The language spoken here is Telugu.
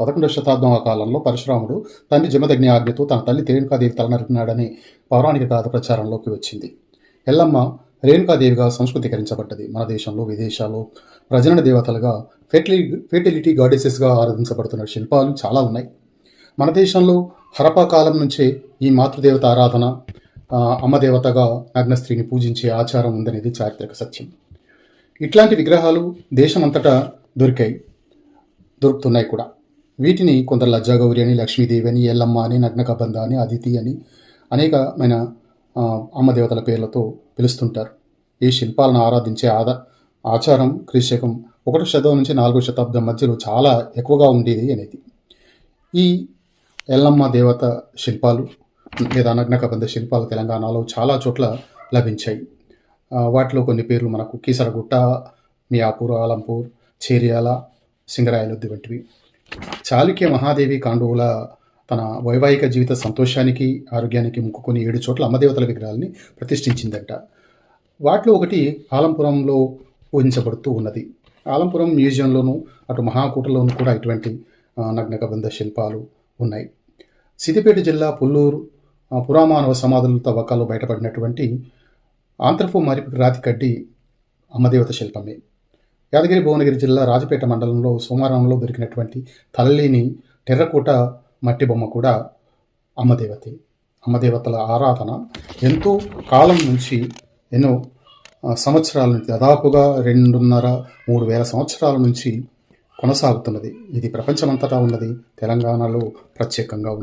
పదకొండవ శతాబ్దం ఆ కాలంలో పరశురాముడు తండ్రి జమదగ్ని ఆజ్ఞతో తన తల్లి రేణుకాదేవి తలనరిపినాడని పౌరాణిక గాథ ప్రచారంలోకి వచ్చింది. ఎల్లమ్మ రేణుకాదేవిగా సంస్కృతీకరించబడ్డది. మన దేశంలో విదేశాల్లో ప్రజనన దేవతలుగా ఫెర్టిలి ఫెర్టిలిటీ గాడెసెస్గా ఆరాధించబడుతున్న శిల్పాలు చాలా ఉన్నాయి. మన దేశంలో హరపా కాలం నుంచే ఈ మాతృదేవత ఆరాధన అమ్మదేవతగా అగ్నస్త్రీని పూజించే ఆచారం ఉందనేది చారిత్రక సత్యం. ఇట్లాంటి విగ్రహాలు దేశమంతటా దొరికాయి దొరుకుతున్నాయి కూడా. వీటిని కొందరు లజ్జాగౌరి అని లక్ష్మీదేవి అని ఎల్లమ్మ అని నగ్నకబంధ అని అదితి అని అనేకమైన అమ్మదేవతల పేర్లతో పిలుస్తుంటారు. ఈ శిల్పాలను ఆరాధించే ఆద ఆచారం క్రీశకం ఒకటో శతాబ్దం నుంచి నాలుగో శతాబ్దం మధ్యలో చాలా ఎక్కువగా ఉండేది అనేది. ఈ ఎల్లమ్మ దేవత శిల్పాలు లేదా నగ్నకబంధ శిల్పాలు తెలంగాణలో చాలా చోట్ల లభించాయి. వాటిలో కొన్ని పేర్లు మనకు కీసరగుట్ట మియాపూర్ ఆలంపూర్ చేరియాల సింగరాయలొద్ది వంటివి. చాళుక్య మహాదేవి కాండవుల తన వైవాహిక జీవిత సంతోషానికి ఆరోగ్యానికి ముక్కుకొని ఏడు చోట్ల అమ్మదేవతల విగ్రహాలని ప్రతిష్ఠించిందట. వాటిలో ఒకటి ఆలంపురంలో ఊహించబడుతూ ఉన్నది. ఆలంపురం మ్యూజియంలోను అటు మహాకూటలోను కూడా ఇటువంటి నగ్న నగ్నకబంధ శిల్పాలు ఉన్నాయి. సిద్దిపేట జిల్లా పుల్లూరు పురామానవ సమాధుల తవ్వకాల్లో బయటపడినటువంటి ఆంధ్రపు మరి రాతి కడ్డి అమ్మదేవత శిల్పమే. యాదగిరి భువనగిరి జిల్లా రాజపేట మండలంలో సోమవారంలో దొరికినటువంటి తల్లిని టెర్రకోట మట్టి బొమ్మ కూడా అమ్మదేవతి. అమ్మదేవతల ఆరాధన ఎంతో కాలం నుంచి ఎన్నో సంవత్సరాల నుంచి దాదాపుగా రెండున్నర మూడు వేల సంవత్సరాల నుంచి కొనసాగుతున్నది. ఇది ప్రపంచమంతటా ఉన్నది. తెలంగాణలో ప్రత్యేకంగా ఉంది